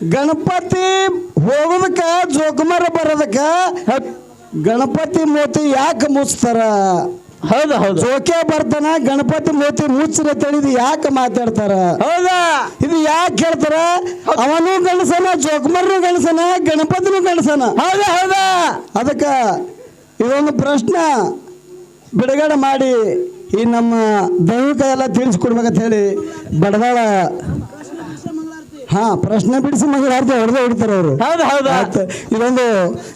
ಗಣಪತಿ ಹೋಗೋದಕ್ಕೆ ಜೋಕುಮಾರ ಬರೋದಕ್ಕ ಗಣಪತಿ ಮೂತಿ ಯಾಕೆ ಮುಚ್ತಾರ? ಹೌದು ಹೌದು. ಜೋಕೆ ಬರ್ತಾನ ಗಣಪತಿ ಮೂತಿ ಮುಚ್ಚರ ತಿಳಿದು ಯಾಕೆ ಮಾತಾಡ್ತಾರ? ಹೌದಾ? ಇದು ಯಾಕೆ ಹೇಳ್ತಾರ? ಅವನು ಗಣಸನ ಜೋಕುಮಾರನು ಗಣಸನ ಗಣಪತಿನೂ ಗಣಸನ ಹೌದಾ ಹೌದಾ? ಅದಕ್ಕ ಇದೊಂದು ಪ್ರಶ್ನೆ. ಬಿಡುಗಡೆ ಮಾಡಿ ಈ ನಮ್ಮ ದೈವಿಕ ಎಲ್ಲ ತಿಳಿಸ್ಕೊಡ್ಬೇಕಂತ ಹೇಳಿ ಬಡದಾಳ ಹಾ ಪ್ರಶ್ನೆ ಬಿಡಿಸಿ ಮಗಳಾರ್ದು ಹೊಡೆದೇ ಹೊಡಿತಾರೆ ಅವರು. ಹೌದು ಹೌದು. ಆಯ್ತು ಇದೊಂದು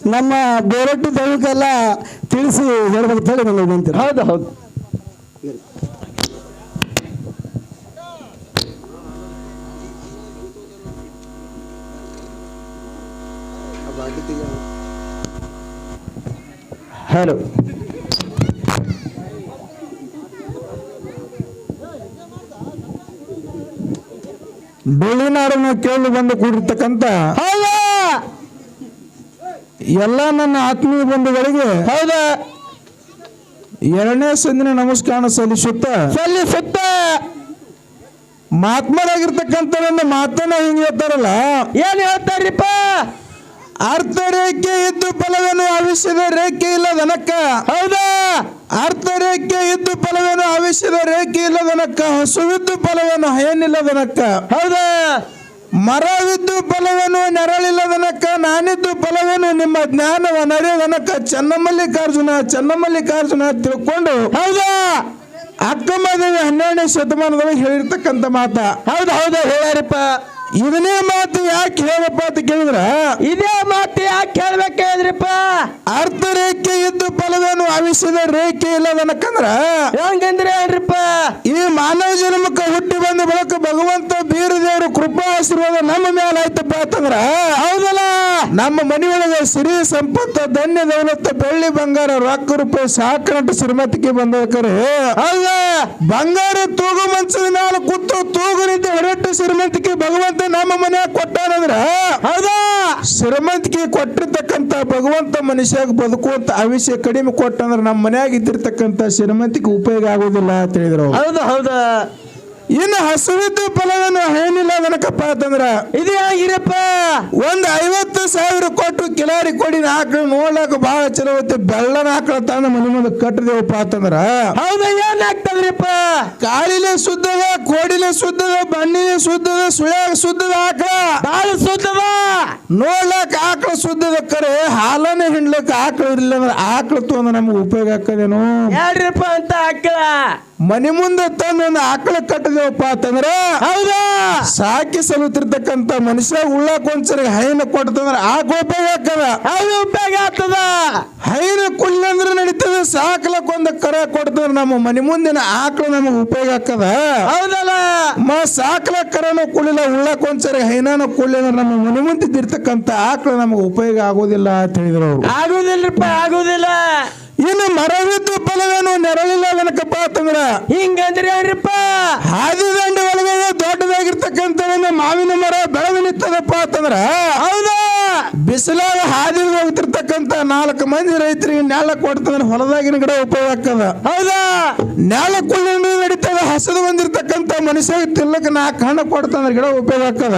ನಮ್ಮ ಬೇರೊಟ್ಟಿ ದೈವಕ್ಕೆಲ್ಲ ತಿಳಿಸಿ ಹೇಳಬೇಕು ಹೇಳಿ ನನಗೆ ಹೌದು ಹೌದು. ಹಲೋ ಬೆಳ್ಳಿನಾಡನ್ನು ಕೇಳಿ ಬಂದು ಕೂಡಿರ್ತಕ್ಕಂಥ ಹೌದಾ. ಎಲ್ಲ ನನ್ನ ಆತ್ಮೀಯ ಬಂಧುಗಳಿಗೆ ಹೌದಾ. ಎರಡನೇ ಸಂದಿನ ನಮಸ್ಕಾರ ಸಲ್ಲಿಸುತ್ತ ಸಲ್ಲಿಸುತ್ತ. ಮಹಾತ್ಮರಾಗಿರ್ತಕ್ಕಂಥ ನನ್ನ ಮಾತನ್ನ ಹಿಂಗೆ ಹೇಳ್ತಾರಲ್ಲ? ಏನ್ ಹೇಳ್ತಾರಿಪ್ಪ? ಅರ್ಥ ರೇಖೆ ಇದ್ದು ಫಲವನ್ನು ಆವಿಷ್ಯದ ರೇಖೆ ಇಲ್ಲ ದನಕ್ಕ ಹೌದಾ. ಅರ್ಥ ರೇಖೆ ಇದ್ದು ಫಲವೇನು ಆವಿಷ್ಯದ ರೇಖೆ ಇಲ್ಲದನಕ್ಕ ಹಸುವಿದ್ದು ಫಲವೇನು ಏನಿಲ್ಲದನಕ್ಕ ಹೌದಾ. ಮರವಿದ್ದು ಫಲವೇನು ನೆರಳಿಲ್ಲದನಕ್ಕ ನಾನಿದ್ದು ಫಲವೇನು ನಿಮ್ಮ ಜ್ಞಾನವ ನಡೆಯದನಕ್ಕ? ಚನ್ನಮಲ್ಲಿಕಾರ್ಜುನ ಚನ್ನಮಲ್ಲಿಕಾರ್ಜುನ ತಿಳ್ಕೊಂಡು ಹೌದಾ. ಅಕ್ಕಮದೇವಿ ಹನ್ನೆರಡನೇ ಶತಮಾನದಲ್ಲಿ ಹೇಳಿರ್ತಕ್ಕಂಥ ಮಾತ. ಹೌದು ಹೌದು ಹೇಳ್ಯಾರಿಪ್ಪ. ಇದನ್ನೇ ಮಾತು ಯಾಕೆ ಹೇಳಪ್ಪ ಅಂತ ಕೇಳಿದ್ರ? ಇದೇ ಮಾತು ಯಾಕೆ ಕೇಳ್ಬೇಕಾದ್ರಿಪ್ಪ ಅರ್ಧ ರೇಖೆ ಇದ್ದು ಫಲವೇನು ಆವಿಷ್ಯದ ರೇಖೆ ಇಲ್ಲದನಕಂದ್ರ ಹೆಂಗಂದ್ರೆ ಹೇಳ್ರಿಪ್ಪ? ಈ ಮಾನವ ಜನ್ಮಕ್ಕೆ ಹುಟ್ಟಿ ಬಂದ ಬಳಿಕ ಭಗವಂತ ಬೀರ ದೇವರು ಕೃಪಾ ಆಶೀರ್ವಾದ ನಮ್ಮ ಮೇಲೆ ಆಯ್ತಪ್ಪ ಅಂತಂದ್ರ? ಹೌದಲ್ಲ? ನಮ್ಮ ಮನೆಯೊಳಗೆ ಸಿರಿ ಸಂಪತ್ತು ಧನ್ಯ ದೌಲತ್ತು ಬೆಳ್ಳಿ ಬಂಗಾರ ರೊಕ್ಕ ರೂಪಾಯಿ ಸಾಕಷ್ಟು ಶ್ರೀಮತಿಗೆ ಬಂದಕರೆ ಹೌದ? ಬಂಗಾರ ತೂಗು ಮಂಚದ ಮೇಲೆ ಕೂತು ತೂಗು ನಿಂತು ಹೊರಟು ಶ್ರೀಮಂತಿಕೆ ಭಗವಂತ ನಮ್ಮ ಮನೆ ಕೊಟ್ಟಾನಂದ್ರ ಹೌದಾ? ಶ್ರೀಮಂತಿಕೆ ಕೊಟ್ಟಿರ್ತಕ್ಕಂತ ಭಗವಂತ ಮನುಷ್ಯಾಗ ಬದುಕುವಂತ ಆವಿಷ್ಯ ಕಡಿಮೆ ಕೊಟ್ಟಂದ್ರ ನಮ್ಮ ಮನ್ಯಾಗ ಇದ್ದಿರ್ತಕ್ಕಂಥ ಶ್ರೀಮಂತಿಕೆ ಉಪಯೋಗ ಆಗೋದಿಲ್ಲ ಅಂತ ಹೇಳಿದ್ರು ಹೌದಾ ಹೌದು? ಇನ್ನು ಹಸುವಿದ್ದು ಫಲವನ್ನು ಏನಿಲ್ಲ ಅದನಕಪ್ಪ ಅಂತಂದ್ರ ಇದು ಹೇಗಿರಪ್ಪ ಒಂದ್ ಐವತ್ತು ಸಾವಿರ ಕೊಟ್ಟು ಕಿಲಾರಿ ಕೊಡಿನ ಆಕಳು ನೋಡ್ಲಾಕ ಬಹಳ ಚಲೋ ಐತಿ ಬೆಳ್ಳನ ಆಕಳ ತಂದ ಮನೆ ಮುಂದೆ ಕಟ್ಟದೇವಪ್ಪ ಅಂತಂದ್ರ ಹೌದು ಏನ್ ಆಗ್ತದ್ರಿಪ್ಪ ಕಾಳಿಲೆ ಶುದ್ಧದ ಕೋಡಿಲೆ ಶುದ್ಧದ ಬಣ್ಣಿಲೆ ಶುದ್ಧದ ಸುಳ್ಯಾಗ ಶುದ್ಧದ ಆಕಳ ಬಾಳ ಸುತ್ತದ ನೋಡ್ಲಾಕ ಆಕಳ ಶುದ್ಧದ ಕರೆ ಹಾಲನೇ ಹಿಂಡ್ಲಕ್ಕ ಆಕಳ ಇರ್ಲಿಲ್ಲ ಅಂದ್ರೆ ಆಕಳ ತೊಂದ್ರೆ ನಮ್ಗೆ ಉಪಯೋಗ ಆಗ್ತದೇನು ಹೇಳ್ರಿಪ್ಪ ಅಂತ ಹಾಕಲ ಮನೆ ಮುಂದೆ ತಂದು ಒಂದು ಆಕಳ ಕಟ್ಟದೇವಪ್ಪ ಅಂತಂದ್ರ ಹೌದಾ ಸಾಕಿ ಸಲುತ್ತಿರ್ತಕ್ಕಂಥ ಮನುಷ್ಯ ಉಳ್ಳಾಕ ಒಂದ್ಸರಿ ಹೈನ ಕೊಟ್ಟಂದ್ರ ಆಕಳ ಉಪಯೋಗ ಆಗ್ತದ ಅದು ಉಪಯೋಗ ಆಗ್ತದ. ಹೈನ ಕುಳ್ಳಂದ್ರ ನಡೀತದ ಸಾಕ್ಲಕ್ ಒಂದ್ ಕರ ಕೊಡ್ತದ ನಮ್ಮ ಮನೆ ಮುಂದಿನ ಆಕಳು ನಮಗೆ ಉಪಯೋಗ ಆಗ್ತದ? ಹೌದಲ್ಲ. ಮ ಸಾಕ್ಲ ಕರನು ಕುಳಿಲ್ಲ ಉಳ್ಳಕ್ ಒಂದ್ಸರಿ ಹೈನಾನು ಕುಳ್ಳಿಲ್ಲ ನಮ್ಮ ಮನೆ ಮುಂದಿದ್ದಿರ್ತಕ್ಕಂಥ ಆಕಳು ನಮಗೆ ಉಪಯೋಗ ಆಗೋದಿಲ್ಲ ಅಂತ ಹೇಳಿದ್ರು ಅವರು. ಆಗುದಿಲ್ರಿಪ್ಪ ಆಗುದಿಲ್ಲ. ಇನ್ನು ಮರವಿದ್ದು ಫಲವೇನು ನೆರಳಿಲ್ಲ ಅದನಕಪ್ಪ ಅಂತಂದ್ರ ಹಿಂಗಂದ್ರೆ ಹೇಳ್ರಿಪ್ಪ. ಹಾದಿ ದಂಡ ಒಳಗೆ ದೊಡ್ಡದಾಗಿರ್ತಕ್ಕಂಥ ಒಂದು ಮಾವಿನ ಮರ ಬೆಳೆದು ನಿಂತದಪ್ಪ ಅಂತಂದ್ರ ಹೌದಾ? ಬಿಸಿಲಾಗ ಹಾದಿ ಹೋಗ್ತಿರ್ತಕ್ಕಂಥ ನಾಲ್ಕು ಮಂದಿ ರೈತರಿಗೆ ನೆಲ ಕೊಡ್ತಂದ್ರೆ ಹೊಲದಾಗಿನ ಗಿಡ ಉಪಯೋಗ ಆಗ್ತದ. ಹೌದಾ? ನೆಲ ಕುಳ್ಳಿನ ಹಸದು ಬಂದಿರತಕ್ಕಂತ ಮನುಷ್ಯ ತಿಲ್ಲಕ್ ನಾಲ್ಕು ಹಣ್ಣು ಕೊಡ್ತಂದ್ರೆ ಗಿಡ ಉಪಯೋಗ ಆಗ್ತದ?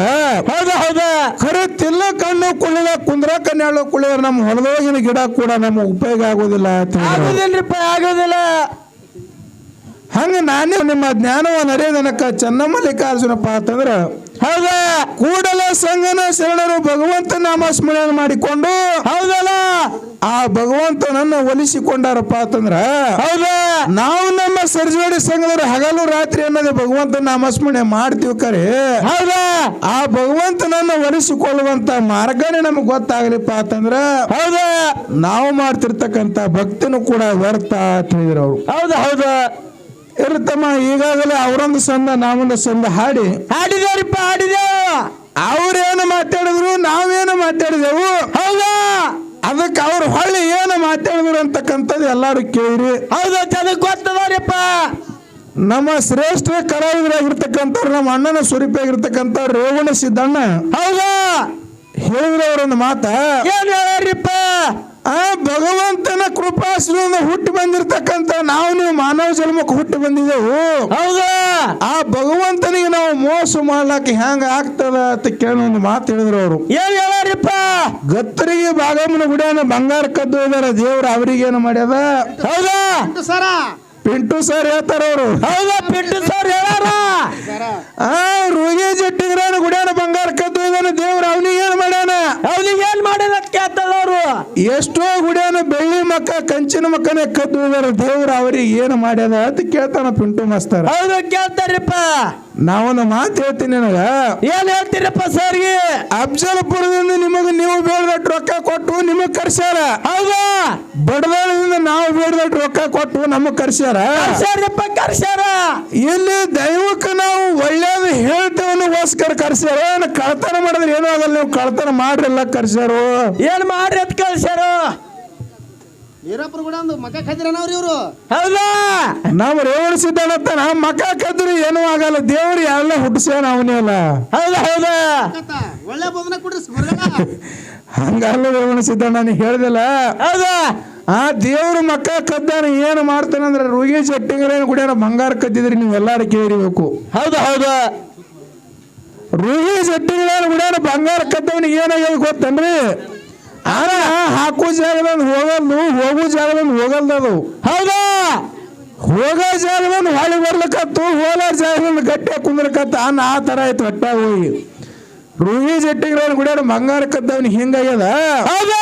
ಹೌದಾ ಹೌದ. ಖರೆ ತಿಲ್ಲೋ ಕಣ್ಣು ಕುಳ್ಳದ ಕುಂದ್ರ ಕನ್ಯಾಳು ಕುಳಿದ್ರೆ ನಮ್ಮ ಹೊಲದೊಳಗಿನ ಗಿಡ ಕೂಡ ನಮ್ಗೆ ಉಪಯೋಗ ಆಗೋದಿಲ್ಲ. ಆಗುದಿಲ್ರಿಪ್ಪ ಆಗುದಿಲ್ಲ. ಹಂಗ ನಾನೇ ನಿಮ್ಮ ಜ್ಞಾನವನ್ನು ಅರಿಯೋದನಕ ಚನ್ನಮಲ್ಲಿಕಾರ್ಜುನಪ್ಪ ಅಂತಂದ್ರ ಹೌದಾ? ಕೂಡಲ ಸಂಘನ ಶರಣರು ಭಗವಂತ ನಾಮಸ್ಮರಣೆ ಮಾಡಿಕೊಂಡು ಹೌದಲ್ಲ? ಆ ಭಗವಂತನನ್ನ ಒಲಿಸಿಕೊಂಡಾರಪ್ಪ ಅಂತಂದ್ರ ಹೌದಾ? ನಾವು ನಮ್ಮ ಸರ್ಜೋಡಿ ಸಂಘದವರು ಹಗಲು ರಾತ್ರಿ ಅನ್ನೋದು ಭಗವಂತ ನಾಮಸ್ಮರಣೆ ಮಾಡ್ತೀವಿ ಕರೆ. ಹೌದಾ? ಆ ಭಗವಂತನನ್ನ ಒಲಿಸಿಕೊಳ್ಳುವಂತ ಮಾರ್ಗನೇ ನಮಗೆ ಗೊತ್ತಾಗಲಿಪ್ಪ ಅಂತಂದ್ರ ಹೌದಾ? ನಾವು ಮಾಡ್ತಿರ್ತಕ್ಕಂತ ಭಕ್ತನು ಕೂಡ ವ್ಯರ್ಥ ಅಂತ ಹೇಳಿದ್ರು ಅವರು. ಹೌದಾ? ಹೌದಾ? ಇರ್ತಮ್ಮ ಈಗಾಗಲೇ ಅವರೊಂದು ಸಂದ ನಾವೊಂದು ಸಂದ ಹಾಡಿ. ಹಾಡಿದೇವ್ರಿಪ್ಪ ಹಾಡಿದೇವು ಅವ್ರೇನು ಮಾತಾಡಿದ್ರು ನಾವೇನು ಮಾತಾಡಿದೆವು? ಹೌದಾ? ಅದಕ್ಕೆ ಅವ್ರು ಹೊಳ್ಳಿ ಏನು ಮಾತಾಡಿದ್ರು ಅಂತಕ್ಕಂಥದ್ದು ಎಲ್ಲರೂ ಕೇಳಿರಿ. ಹೌದಾ ಚೆನ್ನಾಗಿ ಗೊತ್ತದವ್ರಿಪ್ಪ. ನಮ್ಮ ಶ್ರೇಷ್ಠ ಕಲಾವಿದರಾಗಿರ್ತಕ್ಕಂಥವ್ರು ನಮ್ಮ ಅಣ್ಣನ ಸ್ವರೂಪಿಯಾಗಿರ್ತಕ್ಕಂಥ ರೇವಣ ಸಿದ್ದಣ್ಣ. ಹೌದಾ? ಹೇಳಿದ್ರೆ ಅವರೊಂದು ಮಾತಾ. ಏನ್ ಆ ಭಗವಂತನ ಕೃಪಾಶ್ರದಿಂದ ಹುಟ್ಟಿ ಬಂದಿರತಕ್ಕಂತ ನಾವು ಮಾನವ ಜನ್ಮಕ್ಕೆ ಹುಟ್ಟಿ ಬಂದಿದ್ದೆವು. ಹೌದಾ? ಆ ಭಗವಂತನಿಗೆ ನಾವು ಮೋಸ ಮಾಡ್ಲಾಕ ಹೆಂಗ ಆಗ್ತದ ಅಂತ ಕೇಳಿ ಒಂದು ಮಾತು ಹೇಳಿದ್ರು ಅವರು. ಏನ್ ಹೇಳಾರಿಪ್ಪ? ಗತ್ತರಿಗೆ ಬಾಗಮ್ಮನ ಗುಡಿಯನ್ನ ಬಂಗಾರ ಕದ್ದು ಇದಾರ ದೇವ್ರು ಅವ್ರಿಗೇನು ಮಾಡ್ಯದ? ಹೌದಾ? ಪಿಂಟು ಸರ್ ಹೇಳ್ತಾರ ಅವರು. ಹೌದಾ ಪಿಂಟು ಸರ್ ಹೇಳಾರ? ಆ ರೋಗಿ ಜಟ್ಟಿಗ್ರಾನ ಬಂಗಾರ ಕದ್ದು ದೇವ್ರ ಅವನಿಗೆ ಏನ್ ಮಾಡ್ಯಾನ? ಅವನಿಗೆ ಏನ್ ಮಾಡ್ಯಾನ ಕೇಳ್ತಾರ ಅವ್ರು? ಎಷ್ಟೋ ಗುಡ್ಯಾನ ಬೆಳ್ಳಿ ಮಕ್ಕ ಕಂಚಿನ ಮಕ್ಕನೇ ಕದ್ದು ದೇವ್ರು ಅವ್ರಿಗೆ ಏನು ಮಾಡ್ಯಾನ ಅಂತ ಕೇಳ್ತಾನ ಪಿಂಟು ಮಾಸ್ತಾರ. ಹೌದು ಕೇಳ್ತಾರಿಪ್ಪ ನಾವೊಂದು ಮಾತು ಹೇಳ್ತೀನಿ ನನಗ. ಏನ್ ಹೇಳ್ತೀರಪ್ಪ ಸರ್ಗೆ? ಅಫ್ಜಲ್ಪುರದಿಂದ ನಿಮಗೆ ನೀವು ಬೇಡದಟ್ಟು ರೊಕ್ಕ ಕೊಟ್ಟು ನಿಮಗ್ ಕರ್ಸ್ಯಾರ. ಹೌದಾ? ಬಡದಾಳದಿಂದ ನಾವು ಬೇಡದಟ್ಟು ರೊಕ್ಕ ಕೊಟ್ಟು ನಮಗ್ ಕರ್ಸ್ಯಾರ. ಸರ್ಪ್ಪ ಕರ್ಸ್ಯಾರ. ಇಲ್ಲಿ ದೈವಕ್ಕೆ ನಾವು ಒಳ್ಳೇದು ಹೇಳ್ತೇವನ್ನೋಸ್ಕರ ಕರ್ಸ್ಯಾರ. ಏನ್ ಕಳ್ತನ ಮಾಡಿದ್ರೆ ಏನೂ ಆಗಲ್ಲ ನೀವು ಕಳ್ತನ ಮಾಡ್ರಿಲ್ಲ ಕರ್ಸ್ಯಾರು. ಏನ್ ಮಾಡ್ರಿ ಅದ್ ಕಳ್ಸ್ಯಾರ? ವೀರಪ್ಪರು ಕೂಡ ಒಂದು ಮಕ ಕದ್ರನವ್ರಿ ಇವರು. ಹೌದಾ? ನಾವು ರೇವಣ ಸಿದ್ಧಾಂತ ನಮ್ಮ ಮಕ್ಕ ಕದ್ರು ಏನೂ ಆಗಲ್ಲ. ದೇವ್ರು ಎಲ್ಲ ಹುಟ್ಟಿಸ್ಯಾನ ಅವನೇ ಅಲ್ಲ. ಹೌದಾ ಹೌದಾ? ಒಳ್ಳೆ ಬೋಧನೆ ಕೊಡ್ರಿ ಗುರುಗಳ ಹಂಗಲ್ಲ ರೇವಣ ಸಿದ್ದಣ್ಣ ನೀ ಹೇಳ್ದಲ್ಲ. ಹೌದಾ? ಆ ದೇವ್ರ ಮಕ್ಕ ಕದ್ದಾನ ಏನು ಮಾಡ್ತಾನಂದ್ರೆ ರುಗಿ ಜಟ್ಟಿಂಗ್ರೇನು ಗುಡಿಯಾನ ಬಂಗಾರ ಕದ್ದಿದ್ರಿ ನೀವು ಎಲ್ಲಾರು ಕೇಳಿಬೇಕು ಹೌದಾ ಹೌದಾ? ರುಗಿ ಕೂಡ ಗುಡಿಯಾನ ಬಂಗಾರ ಕದ್ದವನಿಗೆ ಏನಾಗ್ಯದ ಗೊತ್ತನ್ರಿ? ಹಾಕೋ ಜಾಗದಂದು ಹೋಗಲ್ದು ಹೋಗೋ ಜಾಗದಂದು ಹೋಗಲ್ದದು ಹೌದಾ? ಹೋಗೋ ಜಾಗದಂದು ಹೊಳಿ ಬರ್ಲಕತ್ತು ಹೋಗೋ ಜಾಗದಿಂದ ಗಟ್ಟಿ ಕುಂದ್ರಕತ್ತ ಅನ್ನ ಆ ಥರ ಆಯ್ತು ಹೊಟ್ಟಾಗ ಹೋಗಿ. ರೂಹಿ ಜಟ್ಟಿಂಗ್ರೇನು ಗುಡಿಯಾನ ಬಂಗಾರ ಕದ್ದವನು ಹಿಂಗಾಗ್ಯದ. ಹೌದಾ?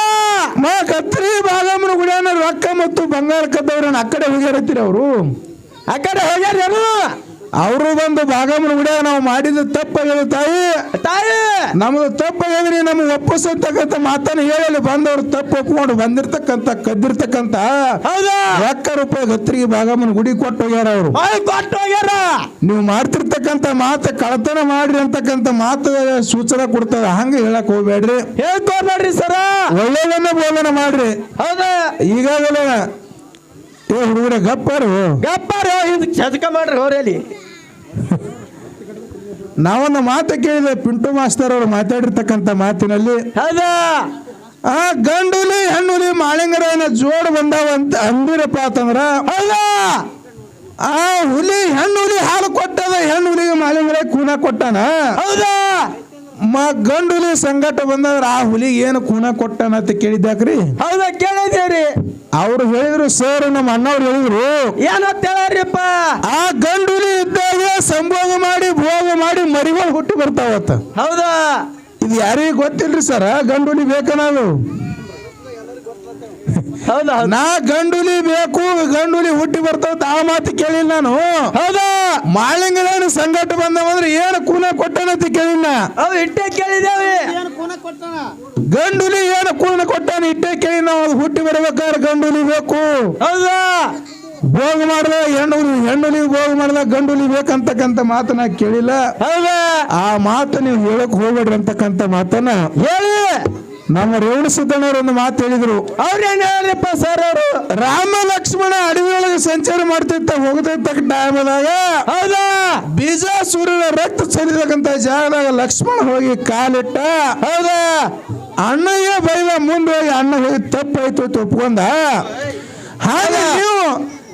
ಮಾ ಕತ್ರಿ ಬಾಗಮ್ಮನ ಗುಡಿಯಾನ ರೊಕ್ಕ ಮತ್ತು ಬಂಗಾರ ಕದ್ದವ್ರನ್ನ ಆ ಕಡೆ ಹೋಗ್ಯಾರತ್ತೀರಿ ಅವರು. ಆ ಕಡೆ ಹೋಗ್ಯಾರ ಯಾರು? ಅವರು ಬಂದು ಬಾಗಮ್ಮನ ಉಡ ನಾವು ಮಾಡಿದ ತಪ್ಪಾಗಿದೆ ತಾಯಿ. ತಾಯಿ! ನಮ್ದು ತಪ್ಪಾಗಿದ್ರೆ ನಮ್ಗೆ ಒಪ್ಪಿಸತಕ್ಕಂಥ ಮಾತನ್ನು ಹೇಳಲಿ ಬಂದವರು ತಪ್ಪು ಒಪ್ಕೊಂಡು ಬಂದಿರ್ತಕ್ಕಂಥ ಕದ್ದಿರ್ತಕ್ಕಂಥ ಹೌದಾ. ರೊಕ್ಕ ರೂಪಾಯಿ ಗತ್ರಿಗೆ ಬಾಗಮ್ಮನ ಗುಡಿ ಕೊಟ್ಟು ಹೋಗ್ಯಾರ ಅವರು. ಕೊಟ್ಟು ಹೋಗ್ಯಾರ. ನೀವು ಮಾಡ್ತಿರ್ತಕ್ಕಂಥ ಮಾತು ಕಳತನ ಮಾಡ್ರಿ ಅಂತಕ್ಕಂಥ ಮಾತು ಸೂಚನೆ ಕೊಡ್ತದ ಹಂಗ ಹೇಳಕ್ ಹೋಗ್ಬೇಡ್ರಿ. ಹೇಳ್ಕೊಡ್ಬೇಡ್ರಿ ಸರ. ಒಳ್ಳೇದನ್ನ ಬೋಧನೆ ಮಾಡ್ರಿ. ಹೌದಾ. ಈಗಾಗಲೇ ಏ ಹುಡುಗರ ಗಪ್ಪರು. ಗಪ್ಪಾರು ಹಿಂದ್ ಚದಕ ಮಾಡ್ರಿ ಹೋರಲ್ಲಿ ನಾವೊಂದು ಮಾತು ಕೇಳಿದೆ ಪಿಂಟು ಮಾಸ್ತರ್ ಅವರು ಮಾತಾಡಿರ್ತಕ್ಕಂಥ ಮಾತಿನಲ್ಲಿ ಆ ಗಂಡುಲಿ ಹೆಣ್ಣುಲಿ ಮಾಳಿಂಗರಾಯನ ಜೋಡ್ ಬಂದಾವ ಅಂತ ಅಂದಿರಪ್ಪ ಅಂತಂದ್ರ ಆ ಹುಲಿ ಹೆಣ್ಣುಲಿ ಹುಲಿ ಕೊಟ್ಟದ ಹೆಣ್ಣು ಹುಲಿಗೆ ಮಾಳಿಂಗರ ಕೂನ ಕೊಟ್ಟಾನ? ಹೌದಾ? ಮ ಗಂಡುಲಿ ಸಂಗಟ ಬಂದದ್ರ ಆ ಹುಲಿಗೆ ಏನು ಕುಣ ಕೊಟ್ಟಾನ ಅಂತ ಕೇಳಿದ್ದಾಕ್ರಿ ಹೌದಾ ಕೇಳಿದ್ದೀರಿ. ಅವ್ರು ಹೇಳಿದ್ರು ಸರ್ ನಮ್ಮ ಅಣ್ಣವ್ರು ಹೇಳಿದ್ರು. ಏನಂತ ಹೇಳಾರಿಪ್ಪ ಆ ಗಂಡುಲಿ ಇದ್ದಾಗ ಸಂಭೋಗ ಮಾಡಿ ಭೋಗ ಮಾಡಿ ಮರಿಗಳು ಹುಟ್ಟಿ ಬರ್ತಾವತ್ತ. ಹೌದಾ? ಇದು ಯಾರಿಗೂ ಗೊತ್ತಿಲ್ರಿ ಸರ್ ಗಂಡುಲಿ ಬೇಕ ಹೌದಾ ಹೌದಾ ನಾ ಗಂಡುಲಿ ಬೇಕು ಗಂಡುಲಿ ಹುಟ್ಟಿ ಬರ್ತಾವ ಆ ಮಾತು ಕೇಳಿಲ್ಲ ನಾನು. ಹೌದಾ. ಮಾಳಿಂಗನ ಸಂಗಟ ಬಂದವಂದ್ರೆ ಏನು ಕೂನ ಕೊಟ್ಟನಂತ ಕೇಳಿಲ್ಲ ಇಟ್ಟೆ ಕೇಳಿದೇವಿ ಏನು ಕೋನ ಕೊಟ್ಟಾನ? ಗಂಡುಲಿ ಏನು ಕೂನ ಕೊಟ್ಟಾನ ಇಟ್ಟೆ ಕೇಳಿ ನಾವು. ಅದು ಹುಟ್ಟಿ ಬರ್ಬೇಕಾದ್ರೆ ಗಂಡುಲಿ ಬೇಕು. ಹೌದಾ. ಭೋಗ ಮಾಡ್ದ ಹೆಣ್ಣು ಹೆಣ್ಣುಲಿ ಭೋಗ ಮಾಡ್ದ ಗಂಡುಲಿ ಬೇಕಂತಕ್ಕಂತ ಮಾತನ್ನ ಕೇಳಿಲ್ಲ. ಹೌದಾ. ಆ ಮಾತು ನೀವು ಹೇಳಕ್ ಹೋಗ್ಬೇಡ್ರಿ ಅಂತಕ್ಕಂತ ಮಾತನ್ನ. ಹೇಳಿ. ನಮ್ಮ ರೇವಣ ಸಿದ್ದಣ್ಣವ್ರು ಒಂದು ಮಾತು ಹೇಳಿದ್ರು. ಅವ್ರೇನ್ ಹೇಳಿಪ್ಪ ಸರ್ ಅವರು? ರಾಮ ಲಕ್ಷ್ಮಣ ಅಡವಿಯೊಳಗೆ ಸಂಚಾರ ಮಾಡ್ತಿರ್ತ ಹೋಗತಿರ್ತಕ್ಕ ಟೈಮದಾಗ ಹೌದಾ? ಬೀಜಾಸುರನ ರಕ್ತ ಚೆಲ್ಲಿದಕ್ಕಂತ ಜಾಗದಾಗ ಲಕ್ಷ್ಮಣ ಹೋಗಿ ಕಾಲಿಟ್ಟ. ಹೌದಾ? ಅಣ್ಣಯ್ಯ ಬೈದ ಮುಂದೆ ಹೋಗಿ ಅಣ್ಣ ಹೋಗಿ ತಪ್ಪಾಯ್ತು ಅಂತ ಒಪ್ಕೊಂಡ. ಹಾಗೆ ನೀವು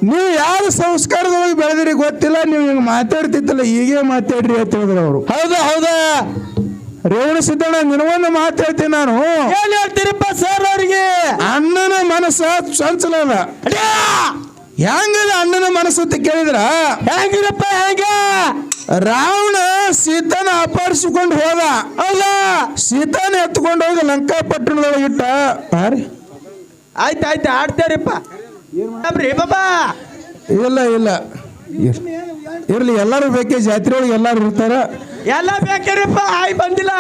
ನೀವು ಯಾವ ಸಂಸ್ಕಾರದೊಳಗೆ ಬೆಳೆದಿರಿ ಗೊತ್ತಿಲ್ಲ ನೀವು ಹಿಂಗೆ ಮಾತಾಡ್ತಿತ್ತಲ್ಲ ಹೀಗೆ ಮಾತಾಡ್ರಿ ಅಂತ ಹೇಳಿದ್ರು ಅವರು. ಹೌದಾ ಹೌದಾ? ರೇವಣ ಸಿದ್ದಣ್ಣ ನಿನಗೊಂದು ಮಾತು ಹೇಳ್ತೀನಿ ನಾನು. ಏನ್ ಹೇಳ್ತೀರಪ್ಪ ಸರ್ ಅವ್ರಿಗೆ. ಅಣ್ಣನ ಮನಸ್ಸ ಅಡ್ಯಾ! ಹೆಂಗದ ಅಣ್ಣನ ಮನಸ್ಸು ಅಂತ ಕೇಳಿದ್ರ? ಹೆಂಗಿರಪ್ಪ ಹೆಂಗ? ರಾವಣ ಸೀತನ ಅಪಹರಿಸಿಕೊಂಡು ಹೋದ. ಅಲ್ಲ ಸೀತನ ಎತ್ಕೊಂಡು ಹೋಗಿ ಲಂಕಾಪಟ್ಟಣದೊಳಗೆ ಇಟ್ಟ. ಬಾರಿ. ಆಯ್ತು ಆಯ್ತು ಆಡ್ತೇರಿಪ್ಪ. ಬಾಬಾ. ಇಲ್ಲ ಇಲ್ಲ. ಇರ್- ಇರ್ಲಿ ಎಲ್ಲರೂ ಬೇಕೇ ಜಾತ್ರೆ ಒಳಗೆ ಎಲ್ಲರೂ ಇರ್ತಾರ. ಎಲ್ಲ ಬೇಕೇರಿಪ್ಪ ಆಯ್ ಬಂದಿಲ್ಲ.